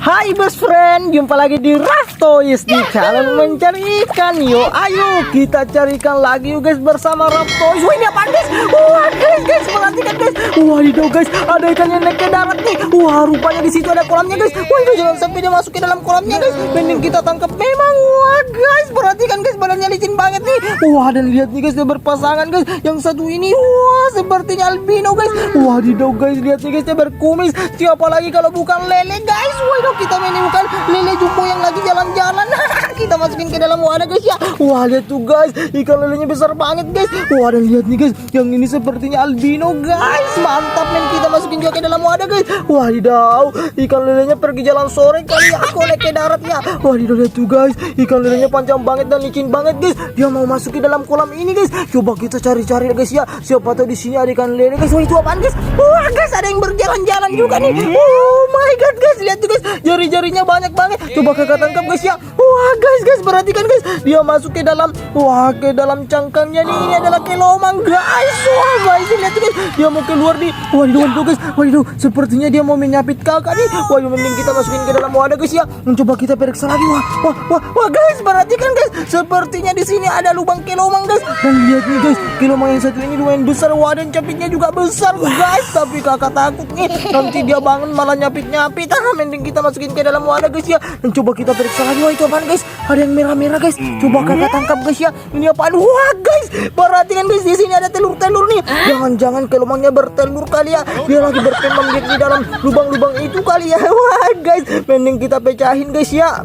Hai best friend, jumpa lagi di Raftoys di channel mencari ikan. Yuk ayo kita carikan lagi yuk guys bersama Raftoys Wah ini apaan guys? Wah guys guys perhatikan guys. Wah itu guys ada ikan yang naik ke darat nih. Wah rupanya di situ ada kolamnya guys. Wah itu jangan sampai dia masuk ke dalam kolamnya guys. Mending kita tangkap memang Wah guys perhatikan guys badannya licin banget nih. Wah dan lihat nih guys dia berpasangan guys. Yang satu ini wah sepertinya albino guys. Wah di guys lihat nih guys dia berkumis. Siapa lagi kalau bukan lele guys? Wah itu kita menemukan lele jumbo yang lagi jalan-jalan. Kita masukin ke dalam wadah guys ya. Wah lihat tuh guys. Ikan lelenya besar banget guys. Wah dan lihat nih guys. Yang ini sepertinya albino guys. Mantap men. Kita masukin juga ke dalam wadah guys. Wah didau ikan lelenya pergi jalan sore kali ya. Aku naik ke daratnya Wah didau lihat tuh guys. Ikan lelenya panjang banget dan licin banget guys. Dia mau masuk ke dalam kolam ini guys. Coba kita cari-cari guys ya. Siapa tahu di sini ada ikan lele guys. Wah itu apaan guys? Wah guys ada yang berjalan-jalan juga nih. Oh my god guys. Lihat tuh guys jari-jarinya banyak banget. Coba kakak tangkap guys ya. Wah guys guys perhatikan guys. Dia masuk ke dalam Wah ke dalam cangkangnya nih. Ini adalah kelomang guys. Wah guys lihat tuh guys. Dia mau keluar nih. Waduh waduh guys. Waduh sepertinya dia mau menyapit kakak nih. Waduh mending kita masukin ke dalam wadah guys ya. Mencoba kita periksa lagi. Wah wah wah, wah guys perhatikan guys. Sepertinya di sini ada lubang kelomang guys. Dan lihat nih guys Kelomang yang satu ini lumayan besar. Wah dan capitnya juga besar guys. Tapi kakak takut nih. Nanti dia bangun malah nyapit-nyapit. Ah mending kita masukin ke dalam wadah guys ya. Dan coba kita periksa lagi Wah itu apaan guys? Ada yang merah-merah guys. Coba kakak tangkap guys ya. Ini apaan? Wah guys Perhatikan guys di sini ada telur-telur nih. Jangan-jangan kelomangnya bertelur kali ya. Dia lagi berkembang di di dalam lubang-lubang itu kali ya. Wah guys Mending kita pecahin guys ya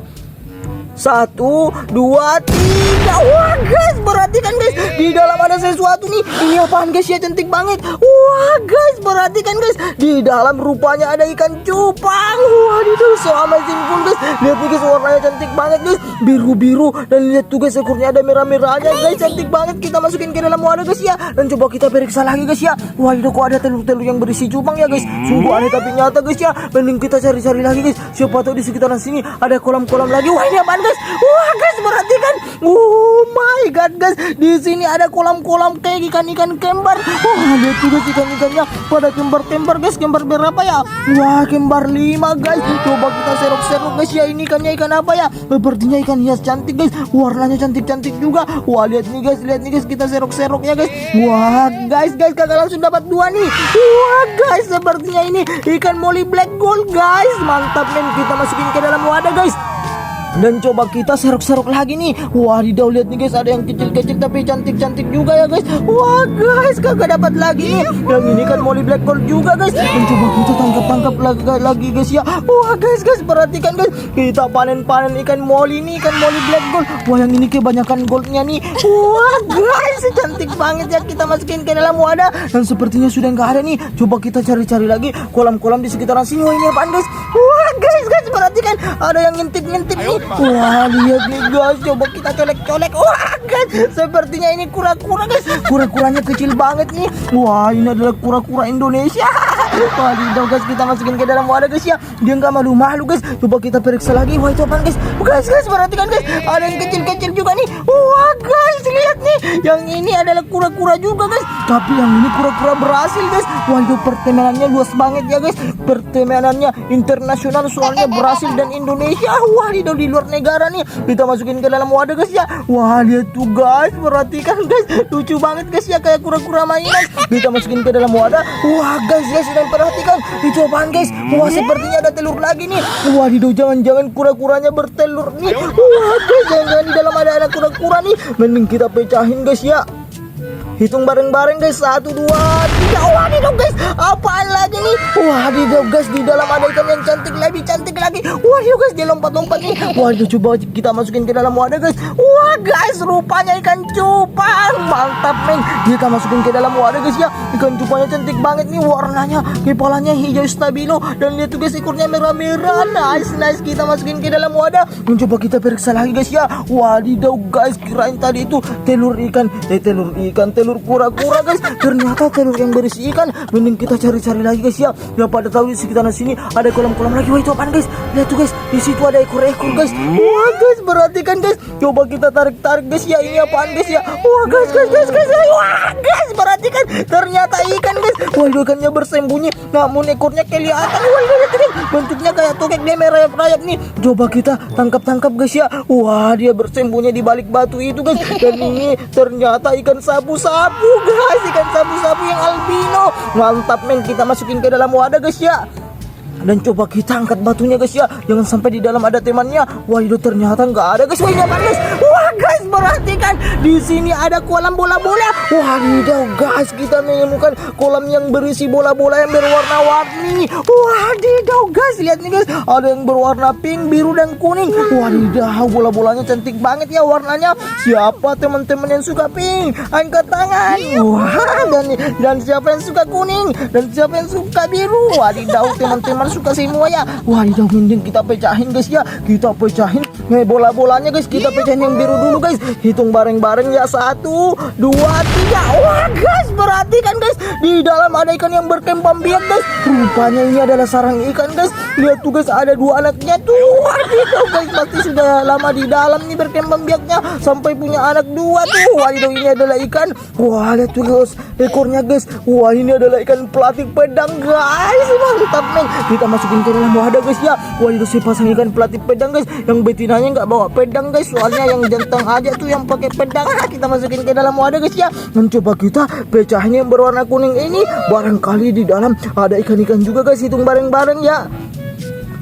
satu, dua, tiga. Wah guys, perhatikan guys Di dalam ada sesuatu nih. Ini apaan guys? Ya, cantik banget. Wah guys, perhatikan guys Di dalam rupanya ada ikan cupang. Wah itu so amazing pun guys. Lihat nih guys, warnanya cantik banget guys. Biru-biru. Dan lihat tuh guys, ekornya ada merah-merahnya. Guys Cantik banget, kita masukin ke dalam wadah guys ya. Dan coba kita periksa lagi guys ya. Wah itu kok ada telur-telur yang berisi cupang ya guys? Sungguh aneh tapi nyata guys ya. Mending kita cari-cari lagi guys. Siapa tahu di sekitaran sini ada kolam-kolam lagi. Wah ini apaan guys? Wah guys perhatikan. Oh my god guys, di sini ada kolam-kolam kayak ikan-ikan kembar. Wah lihat tuh guys ikan-ikannya pada kembar-kembar guys. Kembar berapa ya? Wah kembar lima guys. Coba kita serok-serok guys ya ini ikannya ikan apa ya? Sepertinya ikan hias cantik guys. Warnanya cantik-cantik juga. Wah lihat nih guys, lihat nih guys kita serok-serok ya guys. Wah guys guys kakak langsung dapat dua nih. Wah guys sepertinya ini ikan molly black gold guys. Mantap men kita masukin ke dalam wadah guys. Dan coba kita serok-serok lagi nih. Wah didau lihat nih guys Ada yang kecil-kecil tapi cantik-cantik juga ya guys. Wah guys kagak dapat lagi. Nih Yang ini kan molly black gold juga guys. Dan coba kita tangkap-tangkap lagi, lagi guys ya. Wah guys guys perhatikan guys. Kita panen-panen ikan molly nih Ikan molly black gold. Wah yang ini kebanyakan goldnya nih. Wah guys cantik banget ya. Kita masukin ke dalam wadah. Dan sepertinya sudah nggak ada nih. Coba kita cari-cari lagi. Kolam-kolam di sekitaran sini. Wah ini apaan guys? Wah guys guys perhatikan. Ada yang ngintip-ngintip. Nih Wah lihat nih guys. Coba kita colek-colek. Wah guys Sepertinya ini kura-kura guys. Kura-kuranya kecil banget nih. Wah ini adalah kura-kura Indonesia. Wah didau guys kita masukin ke dalam wadah guys ya. Dia nggak malu-malu guys. Coba kita periksa lagi. Wah itu apaan guys. Guys guys perhatikan guys. Ada yang kecil-kecil juga nih. Wah guys lihat nih. Yang ini adalah kura-kura juga guys. Tapi yang ini kura-kura berhasil guys. Wah itu pertemanannya luas banget ya guys. Pertemanannya internasional soalnya Brasil dan Indonesia Wah di di luar negara nih. Kita masukin ke dalam wadah guys ya. Wah lihat tuh guys Perhatikan guys. Lucu banget guys ya Kayak kura-kura mainan. Kita masukin ke dalam wadah. Wah guys guys dan perhatikan. Itu apaan guys. Wah sepertinya ada telur lagi nih. Wah di jangan-jangan kura-kuranya bertelur nih. Wah guys jangan-jangan di dalam ada anak kura-kura nih. Mending kita pecahin guys ya Hitung bareng-bareng guys. Satu, dua, tiga. Di guys. Apaan lagi nih? Di guys. Di dalam ada ikan yang cantik Lebih cantik lagi. Di guys. Dia lompat-lompat nih. Itu coba kita masukin ke dalam wadah guys. Wah guys Rupanya ikan cupang. Mantap men. Kita masukin ke dalam wadah guys ya. Ikan cupangnya cantik banget nih. Warnanya Kepalanya hijau stabilo. Dan lihat tuh guys Ekornya merah-merah. Nice nice. Kita masukin ke dalam wadah. Mencoba kita periksa lagi guys ya. Wadidaw guys. Kirain tadi itu Telur ikan. Eh telur ikan Telur kura-kura guys. Ternyata telur yang berisi ikan. Mending kita cari-cari lagi guys ya. Ya pada tahu di sekitaran sini Ada kolam-kolam lagi. Wah itu apaan guys? Lihat tuh guys. Di situ ada ekor-ekor guys. Wah guys perhatikan guys. Coba kita tarik-tarik guys ya. Ini apaan guys ya? Wah guys guys guys guys wah guys perhatikan. Ternyata ikan guys. Wah ikannya bersembunyi. Namun ekornya kelihatan. Wah lihat guys. Bentuknya kayak tokek dia merayap-rayap nih. Coba kita tangkap-tangkap guys ya. Wah dia bersembunyi di balik batu itu guys. Dan ini ternyata ikan sapu-sapu guys ikan sapu-sapu yang albino. Mantap men kita masukin ke dalam wadah guys ya. Dan coba kita angkat batunya guys ya. Jangan sampai di dalam ada temannya. Wah itu ternyata nggak ada guys. Wah ini guys wah guys perhatikan. Di sini ada kolam bola-bola. Wah tidak guys kita menemukan kolam yang berisi bola-bola yang berwarna-warni. Wah tidak guys lihat nih guys. Ada yang berwarna pink biru dan kuning. Wah tidak bola-bolanya cantik banget ya warnanya. Siapa teman-teman yang suka pink? Angkat tangan. Wah dan dan siapa yang suka kuning? Dan siapa yang suka biru? Wadidaw teman-teman suka semua ya. Wadidaw mending kita pecahin guys ya. Kita pecahin nih bola-bolanya guys. Kita pecahin yang biru dulu guys. Hitung bareng-bareng ya. Satu dua tiga. Wah guys. Perhatikan guys. Di dalam ada ikan yang berkembang biak guys. Rupanya ini adalah sarang ikan guys. Lihat tuh guys ada dua anaknya tuh. Wadidaw guys pasti sudah lama di dalam nih berkembang biaknya. Sampai punya anak dua tuh. Wadidaw ini adalah ikan. Wah lihat tuh guys ekornya guys. Wah ini adalah ikan pelatik pedang guys. Mantap men. Kita masukin ke dalam wadah guys ya. Wadidaw saya pasang ikan pelatik pedang guys. Yang betinanya nggak bawa pedang guys. Soalnya yang jantan aja tuh yang pakai pedang. Kita masukin ke dalam wadah guys ya. Mencoba kita pecahnya yang berwarna kuning ini. Barangkali di dalam ada ikan-ikan juga guys. Hitung bareng-bareng ya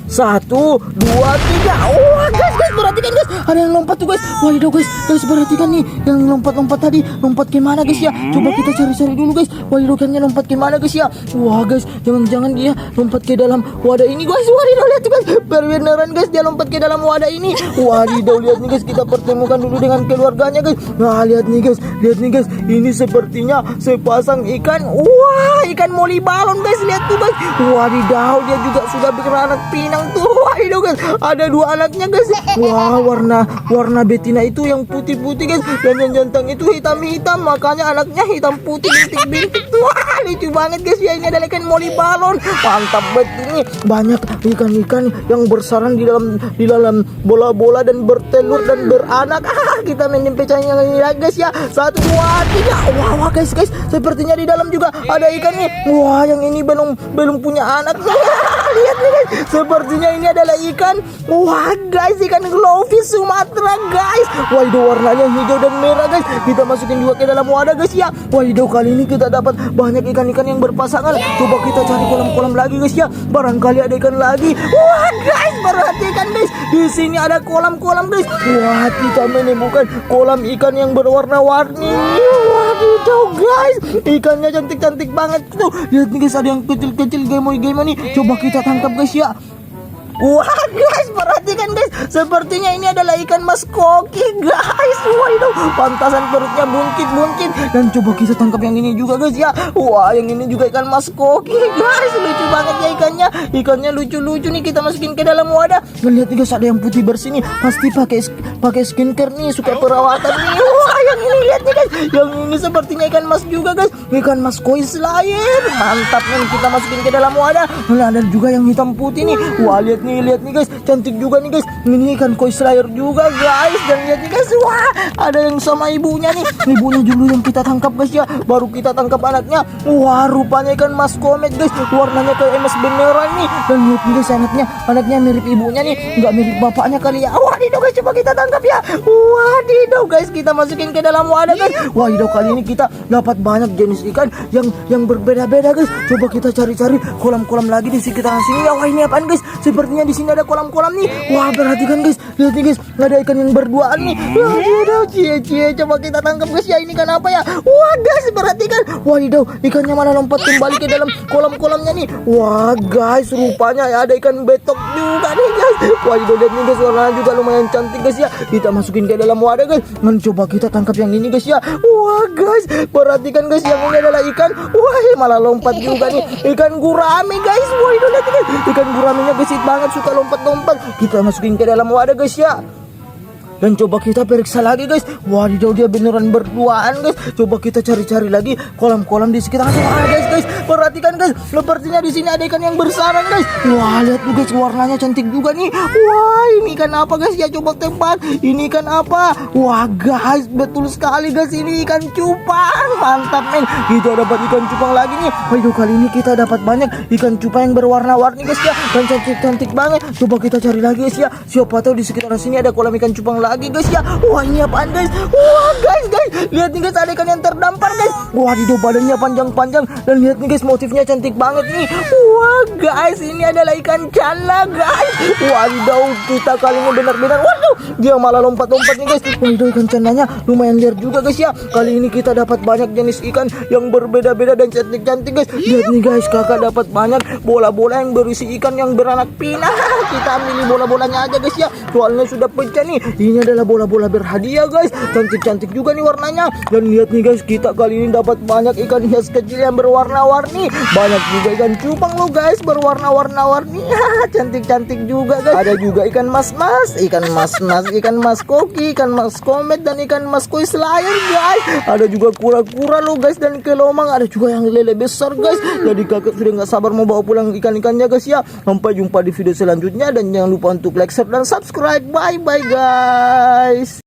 satu, dua, tiga. Wah guys, guys perhatikan guys, ada yang lompat tuh guys. Waduh guys, guys perhatikan nih, yang lompat-lompat tadi, lompat ke mana guys ya? Coba kita cari-cari dulu guys. Waduh ikannya lompat ke mana guys ya? Wah guys, jangan-jangan dia lompat ke dalam wadah ini guys. Waduh lihat tuh guys, beneran guys dia lompat ke dalam wadah ini. Waduh lihat nih guys, kita pertemukan dulu dengan keluarganya guys. Nah lihat nih guys, lihat nih guys, ini sepertinya sepasang ikan. Wah ikan moli balon guys, lihat tuh guys. Wadidaw dia juga sudah beranak pinang tuh. Wadidaw guys, ada dua anaknya guys. Wah warna warna betina itu yang putih-putih guys, dan yang jantan itu hitam-hitam. Makanya anaknya hitam putih bintik-bintik. Wah lucu banget guys ya ini adalah ikan moli balon. Mantap banget ini banyak ikan-ikan yang bersarang di dalam di dalam bola-bola dan bertelur dan beranak. Ah, kita mainin ini lagi guys ya. Satu dua tiga. Wah, wah guys guys, sepertinya di dalam juga ada ikan nih. Wah, yang ini belum belum punya anak. Lihat nih guys, sepertinya ini adalah ikan. Wah guys, ikan glowfish Sumatera guys. Wah itu warnanya hijau dan merah guys. Kita masukin juga ke dalam wadah guys ya. Wah itu kali ini kita dapat banyak ikan-ikan yang berpasangan. Coba kita cari kolam-kolam lagi guys ya. Barangkali ada ikan lagi. Wah guys, perhatikan guys. Di sini ada kolam-kolam guys. Wah kita menemukan kolam ikan yang berwarna-warni. Wadidaw guys, ikannya cantik-cantik banget tuh. Lihat nih guys, ada yang kecil-kecil gemoy-gemoy nih. Coba kita tangkap guys ya. Wah guys, perhatikan guys, sepertinya ini adalah ikan mas koki guys. Wah itu pantasan perutnya buncit-buncit. Dan coba kita tangkap yang ini juga guys ya. Wah yang ini juga ikan mas koki guys, lucu banget ya ikannya. Ikannya lucu-lucu nih kita masukin ke dalam wadah. Lihat nih guys ada yang putih bersih nih, pasti pakai pakai skincare nih, suka perawatan nih. Wah ini lihat nih guys, yang ini sepertinya ikan mas juga guys, ikan mas koi slayer. Mantap nih kita masukin ke dalam wadah. Nah, ada juga yang hitam putih nih. Wah lihat nih lihat nih guys. Cantik juga nih guys. Ini ikan koi slayer juga guys. Dan lihat nih guys. Wah ada yang sama ibunya nih. Ibunya dulu yang kita tangkap guys ya. Baru kita tangkap anaknya. Wah rupanya ikan mas komet guys. Warnanya kayak emas beneran nih. Dan lihat nih guys anaknya. Anaknya mirip ibunya nih. Nggak mirip bapaknya kali ya. Wah dido guys. Coba kita tangkap ya. Wah dido guys. Kita masukin ke dalam wadah guys wah dido kali ini kita dapat banyak jenis ikan yang yang berbeda-beda guys coba kita cari-cari kolam-kolam lagi di sekitar sini ya wah ini apaan guys sepertinya di sini ada kolam-kolam nih. Wah, perhatikan guys. Lihat nih guys, ada ikan yang berduaan nih. Wah, ada cie-cie. Coba kita tangkap guys ya. Ini kan apa ya? Wah, guys, perhatikan. Wah, Wadidaw, ikannya malah lompat kembali ke dalam kolam-kolamnya nih. Wah, guys, rupanya ya ada ikan betok juga nih guys. Wah, Wadidaw, lihat nih guys, warnanya juga lumayan cantik guys ya. Kita masukin ke dalam wadah guys. Mencoba kita tangkap yang ini guys ya. Wah, guys, perhatikan guys, yang ini adalah ikan. Wah, malah lompat juga nih. Ikan gurame guys. Wah, itu lihat guys. Ikan guramenya gesit banget suka lompat-lompat. Kita masukin ke dalam wadah guys ya. Dan coba kita periksa lagi guys. Wadidaw dia beneran berduaan guys. Coba kita cari-cari lagi kolam-kolam di sekitar sini. Ah, guys guys, perhatikan guys. Sepertinya di sini ada ikan yang bersarang guys. Wah lihat tuh guys warnanya cantik juga nih. Wah ini ikan apa guys? Ya coba tebak. Ini ikan apa? Wah guys betul sekali guys ini ikan cupang. Mantap men. Kita dapat ikan cupang lagi nih. Waduh kali ini kita dapat banyak ikan cupang yang berwarna-warni guys ya. Dan cantik-cantik banget. Coba kita cari lagi guys ya. Siapa tahu di sekitaran sini ada kolam ikan cupang lagi guys ya. Wah ini apaan guys? Wah guys guys. Lihat nih guys ada ikan yang terdampar guys. Wah di badannya panjang-panjang. Dan lihat nih guys motifnya cantik banget nih. Wah guys ini adalah ikan cala guys. Waduh kita kali ini benar-benar. Waduh dia malah lompat-lompat nih guys. Waduh ikan calanya lumayan liar juga guys ya. Kali ini kita dapat banyak jenis ikan yang berbeda-beda dan cantik-cantik guys. Lihat nih guys kakak dapat banyak bola-bola yang berisi ikan yang beranak pinak. Kita ambil bola-bolanya aja guys ya. Soalnya sudah pecah nih. Ini adalah bola-bola berhadiah guys. Cantik-cantik juga nih warnanya. Dan lihat nih guys kita kali ini dapat banyak ikan hias kecil yang berwarna-warni. Banyak juga ikan cupang lo guys berwarna-warna-warni. Cantik-cantik juga guys. Ada juga ikan mas-mas, ikan mas-mas, ikan mas koki, ikan mas komet dan ikan mas koi slayer guys. Ada juga kura-kura lo guys dan kelomang. Ada juga yang lele besar guys. Jadi kakak sudah nggak sabar mau bawa pulang ikan-ikannya guys ya. Sampai jumpa di video selanjutnya dan jangan lupa untuk like, share dan subscribe. Bye bye guys!